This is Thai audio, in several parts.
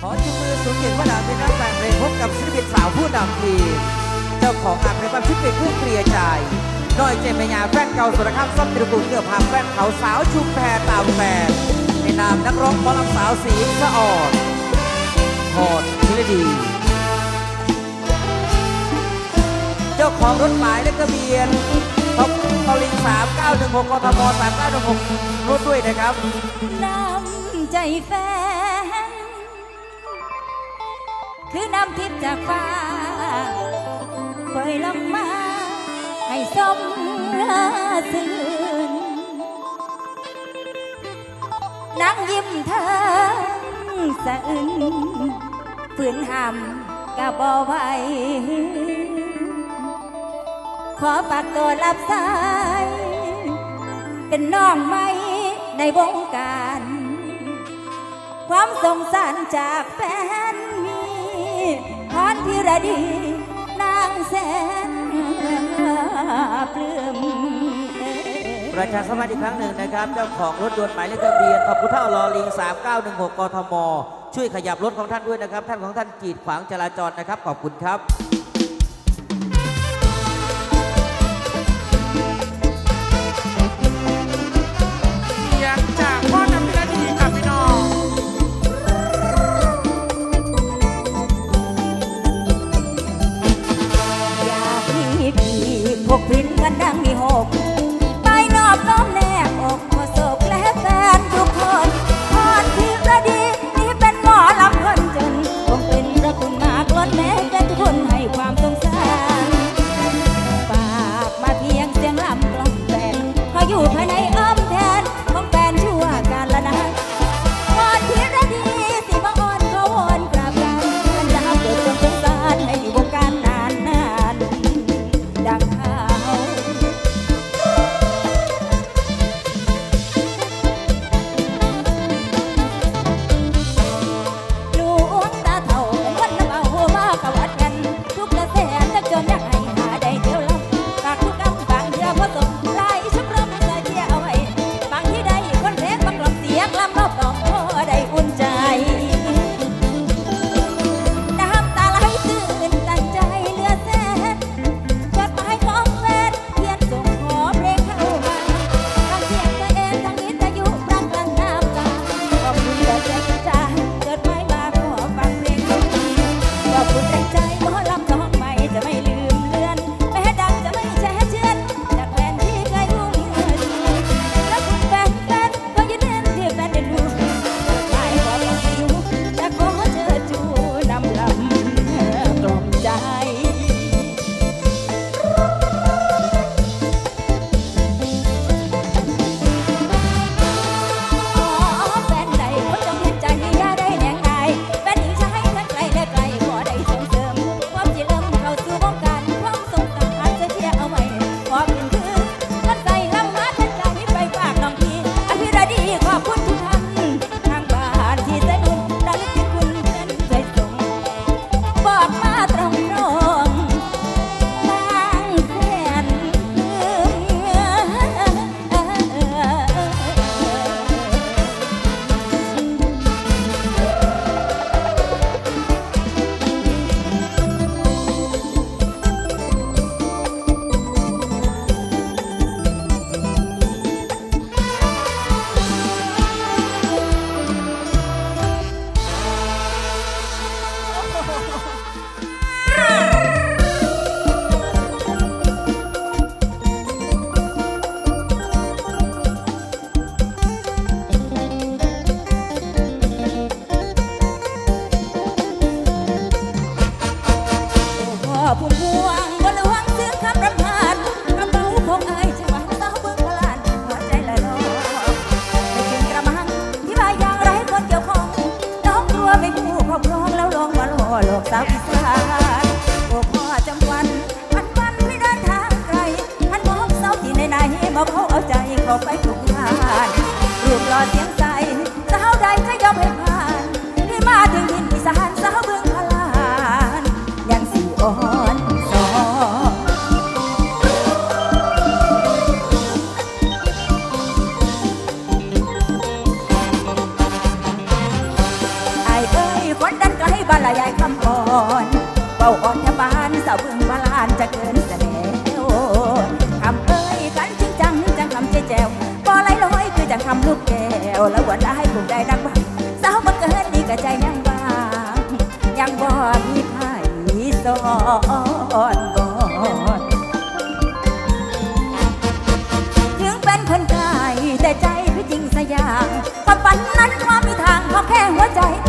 ขอจุงมือสูงเกียรติวดาเป็นนักแต่งเพลงพบกับศิลปินสาวผู้นำทีมเจ้าของอัลบั้มชิดเป็นผู้เคลียร์ใจน้อยเจมยาแฟนเก่าสุรข้ามซ้อมตระกูลเกือบพามแฟนเขาสาวชุมแพรตามแฟนในนามนักร้องพมอลำสาวสีสะออดพอดพิรดีเจ้าของรถหมายและทะเบียนท็อปตอลิง3916กทม3916รถด้วยนะครับนำใจแฟน คือน้ำทิพย์จากฟ้าปล่อยลงมา ให้สมราสื่นนั่งยิ้มเธอสะอึนฝืนหำามกะบ่ไหวขอฝากตัวรับสาย เป็นน้องไหมในวงการ ความสงสารจากแฟน พรพิรดี นางแสนปลื้มประชาสัมพันธ์อีกครั้งหนึ่งนะครับ เจ้าของรถยนต์หมายเลขทะเบียนพพุทธลอลิง 3916 กทม ช่วยขยับรถของท่านด้วยนะครับ ท่านของท่านกีดขวางจราจรนะครับ ขอบคุณครับ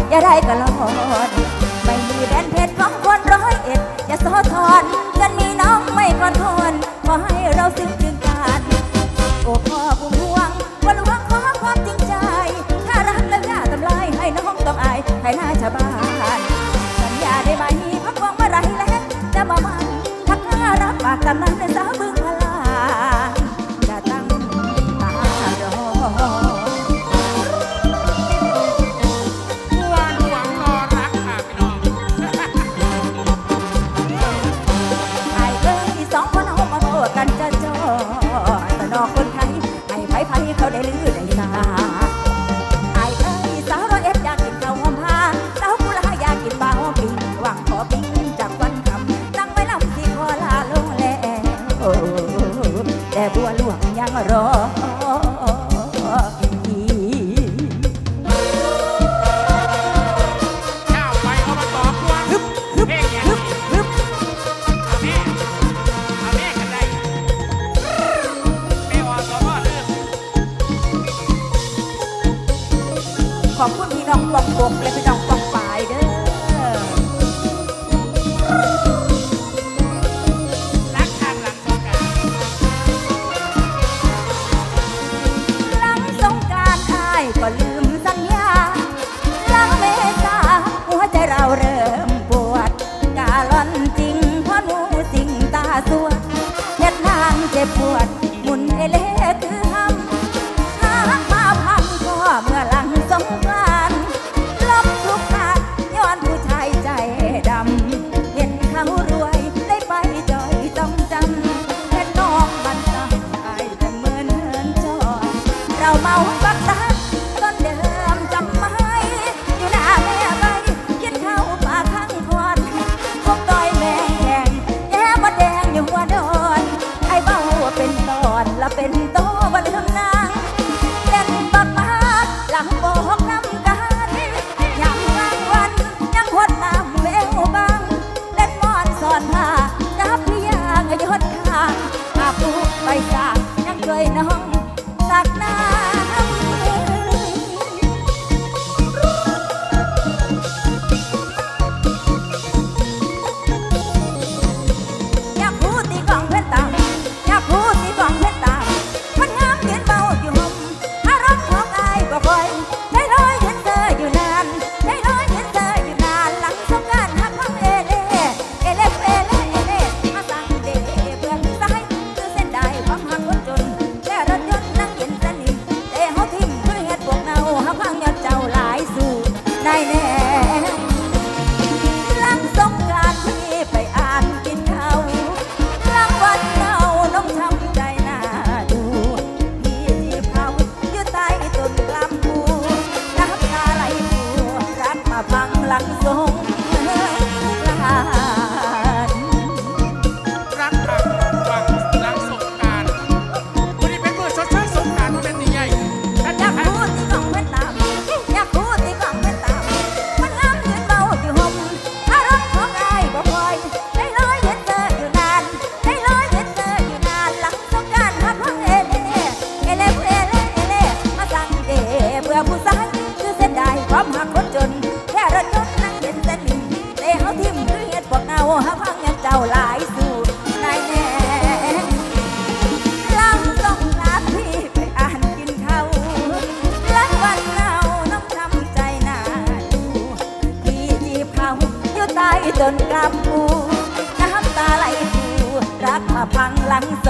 อย่าได้ก็ละพอ บัวหลวงยังรอ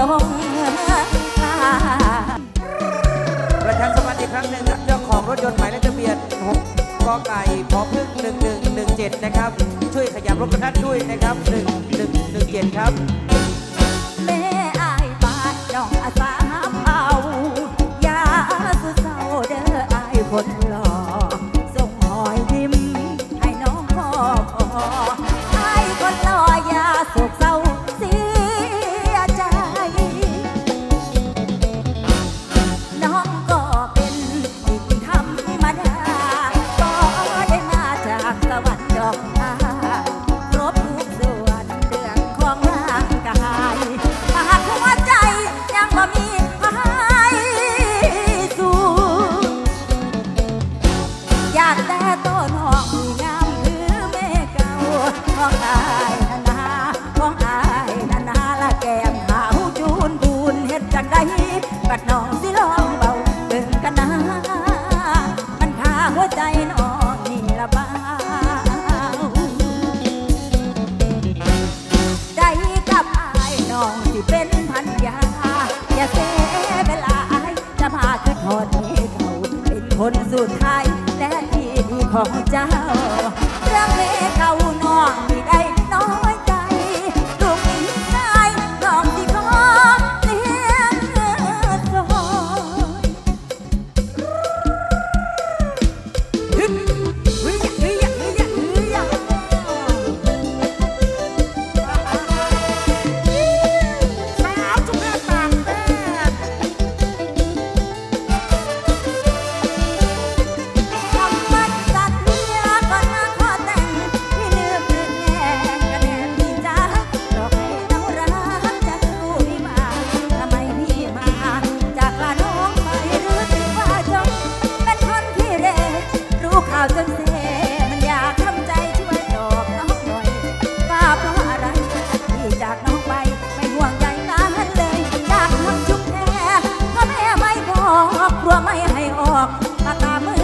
งประชาสมพันธ์อีกครั้งหนึ่งครับเจ้าของรถยนต์หมายเลขทะเบียน6กไก่พอพึ่งหนึ่งหนึ่งหนึ่งเจ็ดนะครับ ช่วยขยับรถกระทันด้วยนะครับ 1117 ครับ แม่อายบาดน้องอาสา บัดน้องสิลองเบาเบิ่งกันนะมันขาหัวใจน้องนี่ละบ้าใจกับอายน้องสิเป็นพันยา อย่าเสียเวลาอจะพาขึ้นหอดนี้เขาเป็นคนสุดท้ายและที่ดีของเจ้า ครัวไม่ให้ออกตาตาเมื่อ